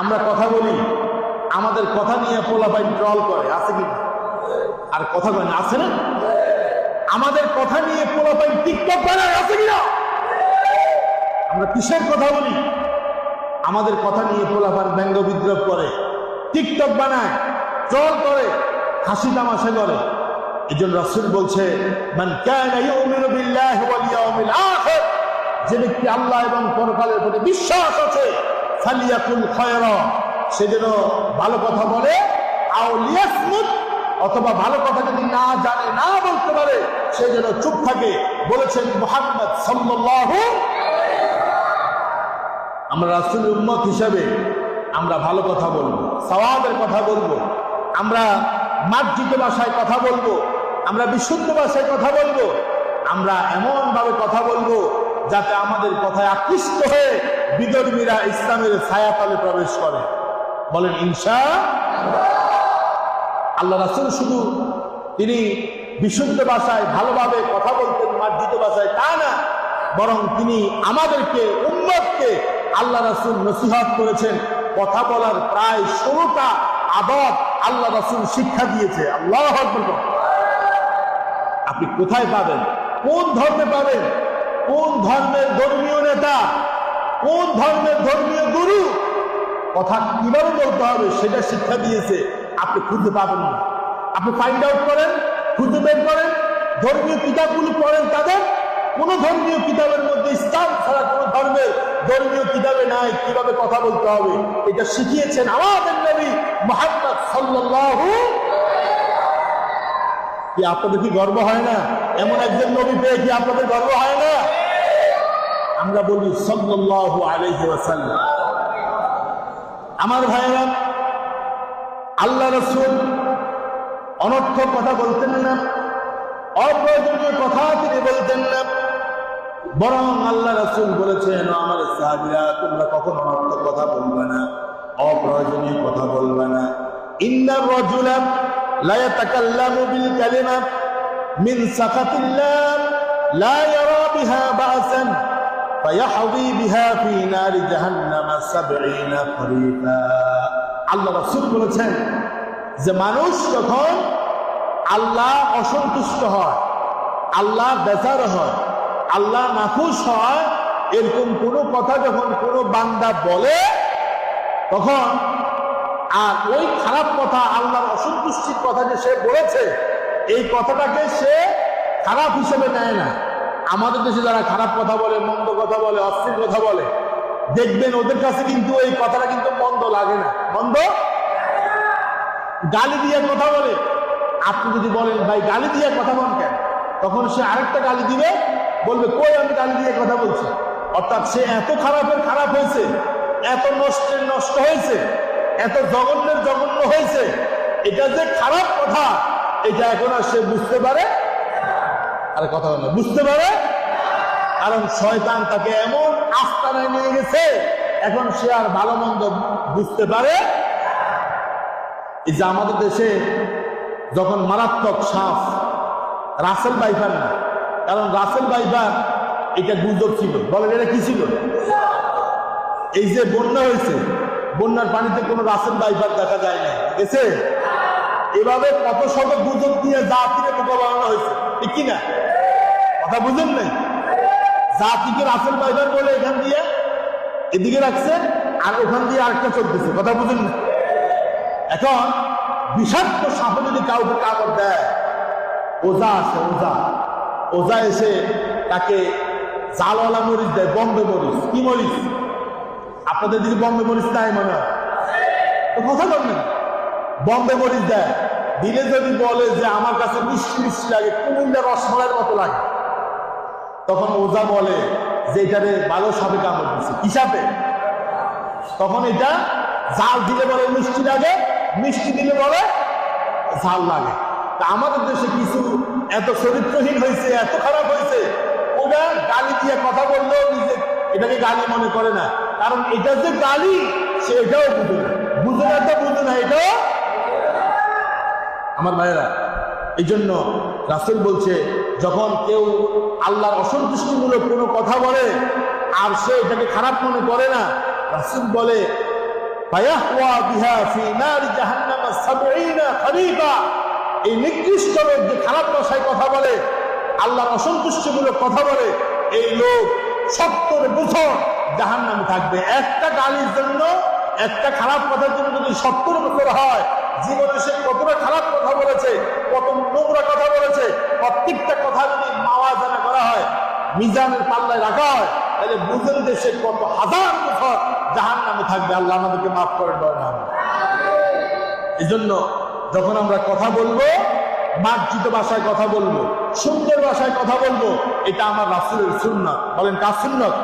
আমরা কথা বলি, আমাদের কথা নিয়ে পোলাপাই ট্রল করে, আছে কি? আর কথা বলে না, আছে না? আমাদের কথা নিয়ে পোলাপাই টিকটক বানায়, আছে কিনা আমরা কিসের কথা বলি? আমাদের কথা নিয়ে পোলাপান ব্যঙ্গ বিদ্রোহ করে টিকটক বানায় ট্রল করে, হাসি তামাশা করে। এই জন্য রসুল বলছে যে ব্যক্তি আল্লাহ এবং পরকালের প্রতি বিশ্বাস আছে ফালিয়াকুল খায়রা, সে যেন ভালো কথা বলে, আও লিয়াসমুত, অথবা ভালো কথা যদি না জানে, না বলতে পারে, সে যেন চুপ থাকে, বলেছেন মুহাম্মদ সাল্লাল্লাহু আমরা রাসূল উম্মত হিসাবে আমরা ভালো কথা বলব, সওয়াবের কথা বলব, আমরা মার্জিত ভাষায় কথা বলব, আমরা বিশুদ্ধ ভাষায় কথা বলব, আমরা এমন ভাবে কথা বলব যাতে আমাদের কথায় আকৃষ্ট হয়ে বিদর্মীরা ইসলামের ছায়াতলে প্রবেশ করে। বলেন, ইনশা আল্লাহ। রাসুল শুধু তিনি বিশুদ্ধ ভাষায় ভালোভাবে কথা বলতেন, মার্জিত ভাষায় তা না, বরং তিনি আমাদেরকে, উম্মতকে আল্লাহ রাসূল নসিহত করেছেন। কথা বলার প্রায় ষোলোটা আদব আল্লাহ রাসূল শিক্ষা দিয়েছে। আল্লাহ আপনি কোথায় পাবেন? কোন ধর্মে পাবেন? কোন ধর্মের ধর্মীয় নেতা, কোন ধর্মের ধর্মীয় গুরু, কথা কীভাবে বলতে হবে সেটা শিক্ষা দিয়েছে, আপনি খুঁজে পাবেন না। আপনি ফাইন্ড আউট করেন, খুঁজে বের করেন, ধর্মীয় কিতাবগুলো পড়েন তাদের, কোন ধর্মীয় কিতাবের মধ্যে ইসলাম ছাড়া কোন ধর্মের ধর্মীয় কিতাবে নাই, কীভাবে কথা বলতে হবে, এটা শিখিয়েছেন আমাদের নবী মোহাম্মদ সাল্লাল্লাহু কি আপনাদের কি গর্ব হয় না? এমন একজন নবী পেয়ে কি আপনাদের গর্ব হয় না? আমরা বলি সাল্লাল্লাহু আলাইহি ওয়াসাল্লাম। আমার ভাইয়েরা, আল্লাহ রসুল অনর্থক কথা বলতেন না, অপ্রয়োজনীয় কথা তিনি বলতেন না, বরং আল্লাহ রসুল বলেছেন "ও আমার সাহাবিরা, তোমরা কখন অনর্থক কথা বলবে না, অপ্রয়োজনীয় কথা বলবে না। ইন্নার রজুলা লা ইয়াতাকাল্লামু বিল কালিমা মিন সাকাতিল্লাহ লা ইয়ারা বিহা বাসান فيحوي بها في نار جهنم سبعين خريفا আল্লাহ রাসূল বলেছেন যে মানুষ যখন আল্লাহ অসন্তুষ্ট হয় আল্লাহ বেজার হয় আল্লাহ নাখুশ হয় এরকম কোনো কথা যখন কোনো বান্দা বলে তখন আর ওই খারাপ কথা আল্লাহর অসন্তুষ্টির কথা যে সে বলেছে এই কথাটাকে সে খারাপ হিসেবে নেয় না। আমাদের দেশে যারা খারাপ কথা বলে, মন্দ কথা বলে অস্থির কথা বলে, দেখবেন ওদের কাছে কিন্তু এই কথাটা কিন্তু মন্দ লাগে না। মন্দ? গালি দিয়ে কথা বলে। আপনি যদি বলেন, ভাই, গালি দিয়ে কথা বল কেন? তখন সে আরেকটা গালি দিবে, বলবে, কই আমি গালি দিয়ে কথা বলছি? অর্থাৎ সে এত খারাপের খারাপ হয়েছে, এত নষ্টের নষ্ট হয়েছে, এত জঘন্যের জঘন্য হয়েছে, এটা যে খারাপ কথা এটা এখন আর সে বুঝতে পারে? আরে কথা বলে বুঝতে পারে? কারণ শয়তান তাকে এমন আস্তানায় নিয়ে গেছে, এখন সে আর ভালো মন্দ বুঝতে পারে? এই যে আমাদের দেশে যখন মারাত্মক সাপ রাসেল বাইফার না, কারণ রাসেল বাইফার এটা গুজব ছিল। বলেন, এটা কি ছিল? এই যে বন্যা হয়েছে, বন্যার পানিতে কোনো রাসেল বাইফার দেখা যায় না গেছে? এভাবে কত শত গুজব দিয়ে জাতিকে বোকা বানানো হয়েছে? ঠিক কিনা কথা বুঝেন নাই? জাতিকে রাসেল বাইফার বলে এখান দিয়ে এদিকে রাখছে আর ওখান দিয়ে আরেকটা চলতেছে কথা বুঝেন না এখন বিষাক্ত সাপে যদি কাউকে কামড় দেয়, ওজা আসে ওজা। ওজা এসে তাকে জালওয়ালা মরিচ দেয় বম্বে মরিচ। কি মরিচ? আপনাদের দিকে বম্বে মরিচ নাই মনে হয়? কথা বলবেন বম্বে মরিচ দেয়। দিলে যদি বলে যে আমার কাছে মিষ্টি মিষ্টি লাগে, কুমিল্লা রসমলাইয়ের মতো লাগে। তখন ওজা বলে যে এটারে ভালো সাপে কামড় দিচ্ছে সাপে তখন এটা জাল দিলে বলে মিষ্টি লাগে, মিষ্টি দিলে বলে ঝাল লাগে। তা আমাদের দেশে কিছু এত চরিত্রহীন হয়েছে, এত খারাপ হয়েছে, ওরা গালি দিয়ে কথা বললেও নিজে এটাকে গালি মনে করে না। কারণ এটা যে গালি, সে এটাও বুঝে না। বুঝে না তো বুঝে না, এটাও আমার ভাইয়েরা এই জন্য রাসুল বলছে, যখন কেউ আল্লাহর অসন্তুষ্টিমূলক কোনো কথা বলে, আর সে এটাকে খারাপ মনে করে না, রাসুল বলে এই নিকৃষ্ট লোক যে খারাপ ভাষায় কথা বলে, আল্লাহর অসন্তুষ্টিমূলক কথা বলে, এই লোক সত্তর বছর জাহান নামে থাকবে। একটা গালির জন্য, একটা খারাপ কথার জন্য যদি সত্তর বছর হয় জীবনে সে কতটা খারাপ কথা বলেছে, কত নোংরা কথা বলেছে, প্রত্যেকটা কথা যদি মাওয়া জানা করা হয়, মিজানের পাল্লায় রাখা হয়, তাহলে বুঝেন যে সে কত হাজার বছর জাহান নামে থাকবে। আল্লাহ আমাদেরকে মাফ করে দেয় না এই জন্য যখন আমরা কথা বলব, মার্জিত ভাষায় কথা বলব, সুন্দর ভাষায় কথা বলব, এটা আমার রাসুলের সুন্নত। বলেন, কার সুন্নত?